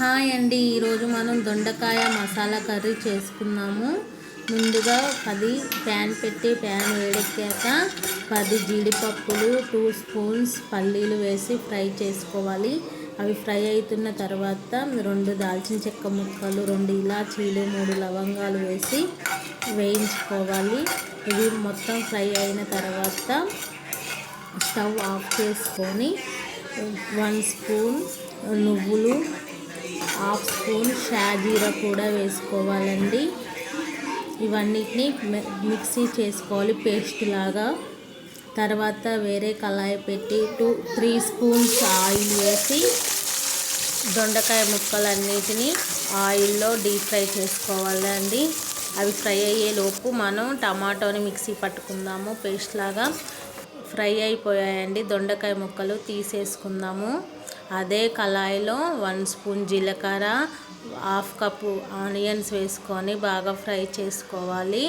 Hi అండి. ఈరోజు మనం దొండకాయ మసాలా కర్రీ చేసుకున్నాము ముందుగా పది ప్యాన్ పెట్టి ప్యాన్ వేడెక్కాక పది జీడిపప్పులు టూ స్పూన్స్ పల్లీలు వేసి ఫ్రై చేసుకోవాలి. అవి ఫ్రై అవుతున్న తర్వాత రెండు దాల్చిన చెక్క ముక్కలు రెండు ఇలాచీలు మూడు లవంగాలు వేసి వేయించుకోవాలి. ఇవి మొత్తం ఫ్రై అయిన తర్వాత స్టవ్ ఆఫ్ చేసుకొని వన్ స్పూన్ నువ్వులు హాఫ్ స్పూన్ షాజీరా కూడా వేసుకోవాలండి. ఇవన్నిటిని మిక్సీ చేసుకోవాలి పేస్ట్ లాగా. తర్వాత వేరే కళాయి పెట్టి టూ త్రీ స్పూన్స్ ఆయిల్ వేసి దొండకాయ ముక్కలన్నిటిని ఆయిల్లో డీప్ ఫ్రై చేసుకోవాలండి. అవి ఫ్రై అయ్యేలోపు మనం టమాటోని మిక్సీ పట్టుకుందాము పేస్ట్ లాగా. ఫ్రై అయిపోయాయండి. దొండకాయ ముక్కలు తీసేసుకుందాము. అదే కళాయిలో వన్ స్పూన్ జీలకర్ర హాఫ్ కప్పు ఆనియన్స్ వేసుకొని బాగా ఫ్రై చేసుకోవాలి.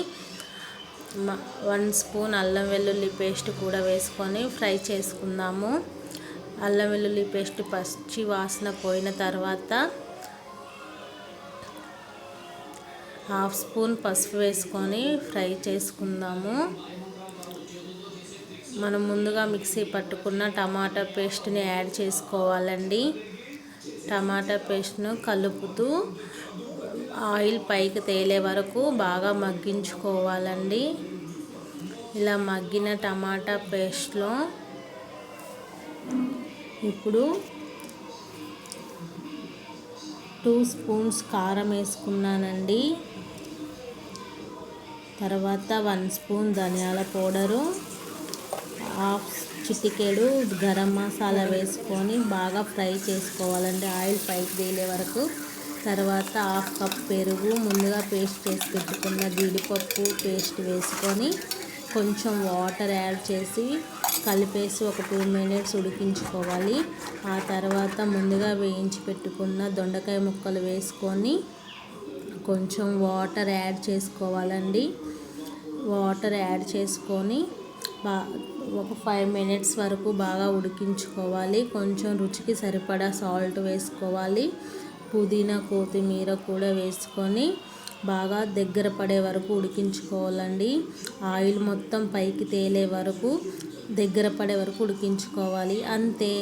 వన్ స్పూన్ అల్లం వెల్లుల్లి పేస్ట్ కూడా వేసుకొని ఫ్రై చేసుకుందాము. అల్లం వెల్లుల్లి పేస్ట్ పచ్చి వాసన పోయిన తర్వాత హాఫ్ స్పూన్ పసుపు వేసుకొని ఫ్రై చేసుకుందాము. మనం ముందుగా మిక్సీ పట్టుకున్న టమాటా పేస్ట్ని యాడ్ చేసుకోవాలండి. టమాటా పేస్ట్ను కలుపుతూ ఆయిల్ పైకి తేలే వరకు బాగా మగ్గించుకోవాలండి. ఇలా మగ్గిన టమాటా పేస్ట్లో ఇప్పుడు టూ స్పూన్స్ కారం వేసుకున్నానండి. తర్వాత వన్ స్పూన్ ధనియాల పౌడరు. హాఫ్ చిటికెడు గరం మసాలా వేసుకొని బాగా ఫ్రై చేసుకోవాలండి. ఆయిల్ పైకి తేలే వరకు. తర్వాత హాఫ్ కప్ పెరుగు ముందుగా పేస్ట్ చేసి పెట్టుకున్న జీడిపప్పు పేస్ట్ వేసుకొని కొంచెం వాటర్ యాడ్ చేసి కలిపేసి ఒక టూ మినిట్స్ ఉడికించుకోవాలి. ఆ తర్వాత ముందుగా వేయించి పెట్టుకున్న దొండకాయ ముక్కలు వేసుకొని కొంచెం వాటర్ యాడ్ చేసుకోవాలండి. వాటర్ యాడ్ చేసుకొని బా ఒక ఫైవ్ మినిట్స్ వరకు బాగా ఉడికించుకోవాలి. కొంచెం రుచికి సరిపడా సాల్ట్ వేసుకోవాలి. పుదీనా కొత్తిమీర కూడా వేసుకొని బాగా దగ్గర పడే వరకు ఉడికించుకోవాలండి. ఆయిల్ మొత్తం పైకి తేలే వరకు దగ్గర పడే వరకు ఉడికించుకోవాలి. అంతే.